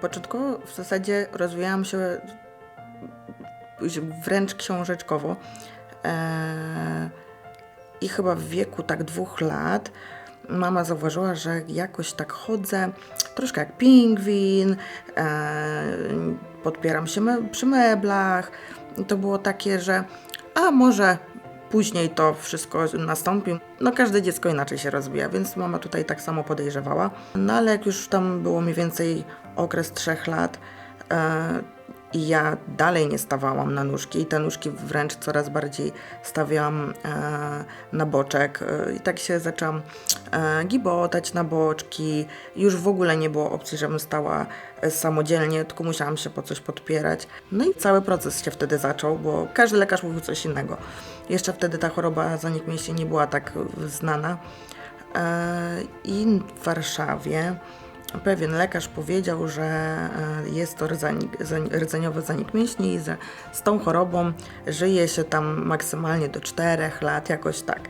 Początkowo w zasadzie rozwijałam się wręcz książeczkowo. E, I chyba w wieku tak dwóch lat mama zauważyła, że jakoś tak chodzę, troszkę jak pingwin, e, podpieram się me przy meblach. To było takie, że a może później to wszystko nastąpi. No każde dziecko inaczej się rozwija, więc mama tutaj tak samo podejrzewała. No ale jak już tam było mniej więcej okres trzech lat, e, i ja dalej nie stawałam na nóżki i te nóżki wręcz coraz bardziej stawiałam e, na boczek e, i tak się zaczęłam e, gibotać na boczki. Już w ogóle nie było opcji, żebym stała e, samodzielnie, tylko musiałam się po coś podpierać. No i cały proces się wtedy zaczął, bo każdy lekarz mówił coś innego. Jeszcze wtedy ta choroba zanik mięśni nie była tak znana. E, I w Warszawie pewien lekarz powiedział, że e, jest to rdzanik, rdzeniowy zanik mięśni i że z tą chorobą żyje się tam maksymalnie do 4 lat, jakoś tak.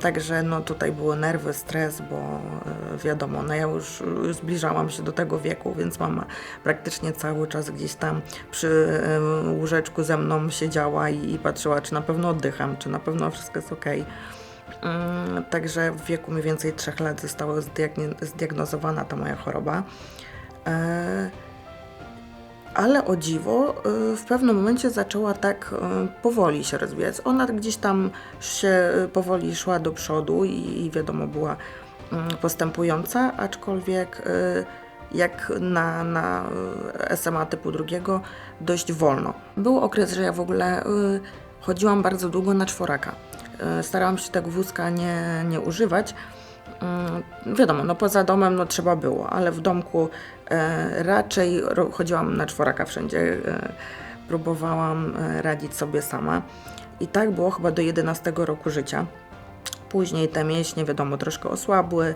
Także no tutaj były nerwy, stres, bo e, wiadomo, no ja już zbliżałam się do tego wieku, więc mama praktycznie cały czas gdzieś tam przy e, łóżeczku ze mną siedziała i, i patrzyła, czy na pewno oddycham, czy na pewno wszystko jest ok. Mm, także w wieku mniej więcej 3 lat została zdiagnozowana ta moja choroba. E, ale o dziwo, e, w pewnym momencie zaczęła tak e, powoli się rozwijać. Ona gdzieś tam się powoli szła do przodu i wiadomo, była mm, postępująca, aczkolwiek jak na, na SMA typu drugiego dość wolno. Był okres, że ja w ogóle chodziłam bardzo długo na czworaka. E, starałam się tego wózka nie, nie używać. Mm, wiadomo, no poza domem no trzeba było, ale w domku e, raczej chodziłam na czworaka wszędzie. E, próbowałam radzić sobie sama. I tak było chyba do 11 roku życia. Później te mięśnie, wiadomo, troszkę osłabły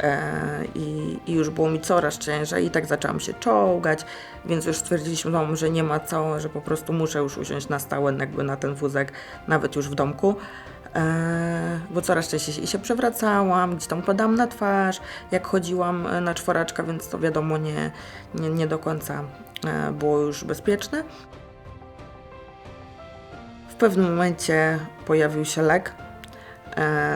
e, i, i, już było mi coraz ciężej i tak zaczęłam się czołgać, więc już stwierdziliśmy domu, że nie ma co, że po prostu muszę już usiąść na stałe jakby na ten wózek, nawet już w domku. E, bo coraz częściej się przewracałam, gdzieś tam padałam na twarz, jak chodziłam e, na czworaczka, więc to wiadomo nie, nie, nie do końca e, było już bezpieczne. W pewnym momencie pojawił się lek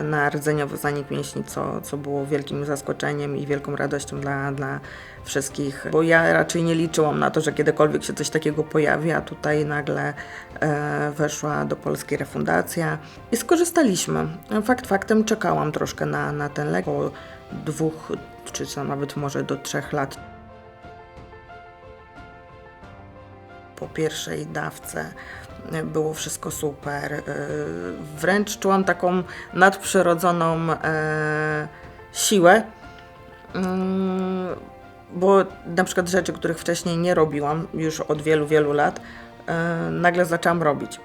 na rdzeniowy zanik mięśni, co, co było wielkim zaskoczeniem i wielką radością dla, dla wszystkich, bo ja raczej nie liczyłam na to, że kiedykolwiek się coś takiego pojawi, a tutaj nagle e, weszła do Polski refundacja i skorzystaliśmy. Fakt faktem czekałam troszkę na, na ten lek, po dwóch, czy nawet może do trzech lat po pierwszej dawce było wszystko super. E, wręcz czułam taką nadprzyrodzoną e, siłę mm, bo na przykład rzeczy, których wcześniej nie robiłam już od wielu, wielu lat, e, nagle zaczęłam robić.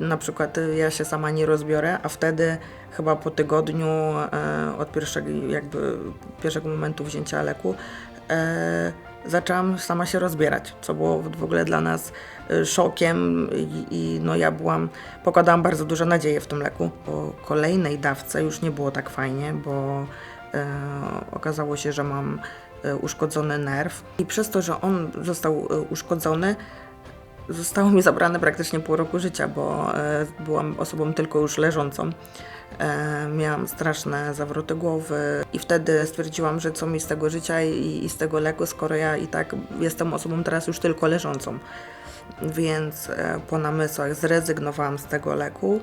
Na przykład ja się sama nie rozbiorę, a wtedy chyba po tygodniu od pierwszego, jakby pierwszego momentu wzięcia leku zaczęłam sama się rozbierać, co było w ogóle dla nas szokiem i, i no ja byłam, pokładałam bardzo dużo nadziei w tym leku. Po kolejnej dawce już nie było tak fajnie, bo e, okazało się, że mam E, uszkodzony nerw i przez to, że on został e, uszkodzony, zostało mi zabrane praktycznie pół roku życia, bo e, byłam osobą tylko już leżącą. Miałam straszne zawroty głowy i wtedy stwierdziłam, że co mi z tego życia i, i z tego leku, skoro ja i tak jestem osobą teraz już tylko leżącą. Więc po namysłach zrezygnowałam z tego leku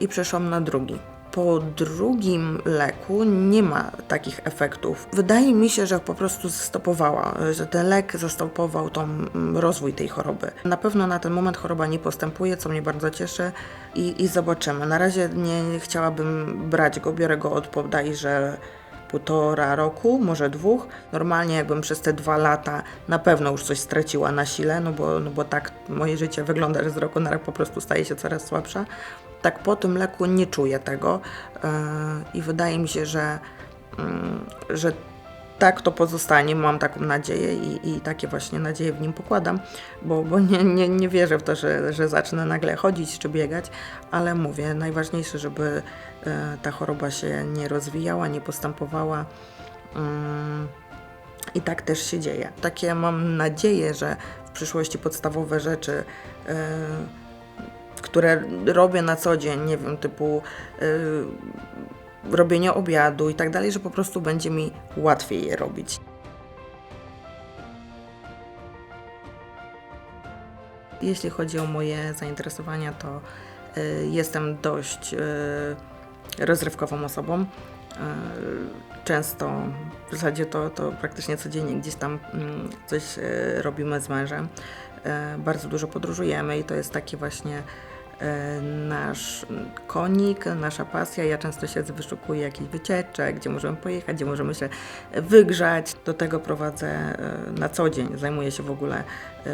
i przeszłam na drugi po drugim leku nie ma takich efektów. Wydaje mi się, że po prostu stopowała, że ten lek zastopował tą mm, rozwój tej choroby. Na pewno na ten moment choroba nie postępuje, co mnie bardzo cieszy i, i zobaczymy. Na razie nie chciałabym brać go, biorę go od bodajże półtora roku, może dwóch. Normalnie jakbym przez te dwa lata na pewno już coś straciła na sile, no bo, no bo tak moje życie wygląda, że z roku na rok po prostu staje się coraz słabsza tak po tym leku nie czuję tego e, i wydaje mi się, że, mm, że tak to pozostanie, mam taką nadzieję i, i takie właśnie nadzieje w nim pokładam, bo, bo nie, nie, nie wierzę w to, że, że zacznę nagle chodzić czy biegać, ale mówię, najważniejsze, żeby e, ta choroba się nie rozwijała, nie postępowała. Mm, I tak też się dzieje. Takie mam nadzieję, że w przyszłości podstawowe rzeczy, e, które robię na co dzień, nie wiem, typu e, robienie obiadu i tak dalej, że po prostu będzie mi łatwiej je robić. Jeśli chodzi o moje zainteresowania, to y, jestem dość y, rozrywkową osobą. Y, Często, w zasadzie to, to praktycznie codziennie gdzieś tam mm, coś robimy z mężem. Y, Bardzo dużo podróżujemy i to jest taki właśnie y, nasz konik, nasza pasja. Ja często się wyszukuję jakichś wycieczek, gdzie możemy pojechać, gdzie możemy się wygrzać. Do tego prowadzę y, na co dzień, zajmuję się w ogóle,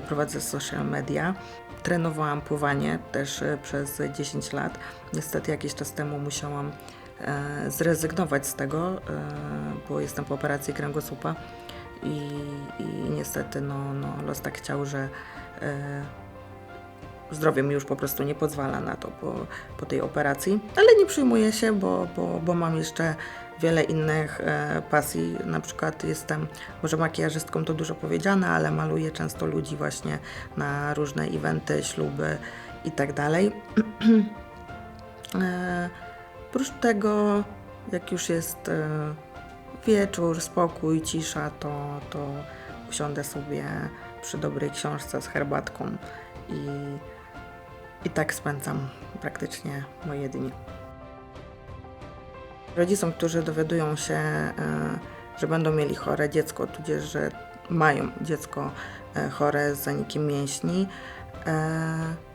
prowadzę social media. Trenowałam pływanie też przez 10 lat. Niestety jakiś czas temu musiałam e, zrezygnować z tego, e, bo jestem po operacji kręgosłupa i, i niestety no, no, los tak chciał, że e, zdrowie mi już po prostu nie pozwala na to po, po tej operacji, ale nie przyjmuję się, bo, bo, bo mam jeszcze wiele innych e, pasji. Na przykład jestem, może makijażystką to dużo powiedziane, ale maluję często ludzi właśnie na różne eventy, śluby i tak dalej. E, Oprócz tego, jak już jest e, wieczór, spokój, cisza, to, to usiądę sobie przy dobrej książce z herbatką i, i tak spędzam praktycznie moje dni. Rodzicom, którzy dowiadują się, e, że będą mieli chore dziecko, tudzież że mają dziecko e, chore z zanikiem mięśni, e,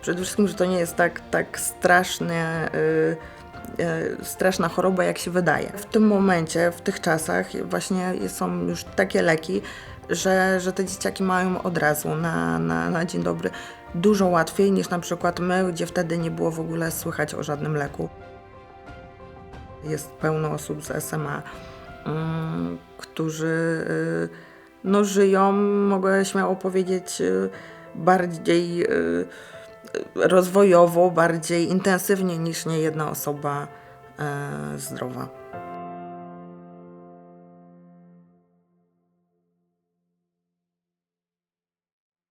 przede wszystkim, że to nie jest tak, tak straszne, y, y, straszna choroba, jak się wydaje. W tym momencie, w tych czasach właśnie są już takie leki, że, że te dzieciaki mają od razu na, na, na dzień dobry dużo łatwiej niż na przykład my, gdzie wtedy nie było w ogóle słychać o żadnym leku. Jest pełno osób z SMA, mm, którzy y, no, żyją, mogę śmiało powiedzieć, y, bardziej y, rozwojowo, bardziej intensywnie niż niejedna osoba e, zdrowa.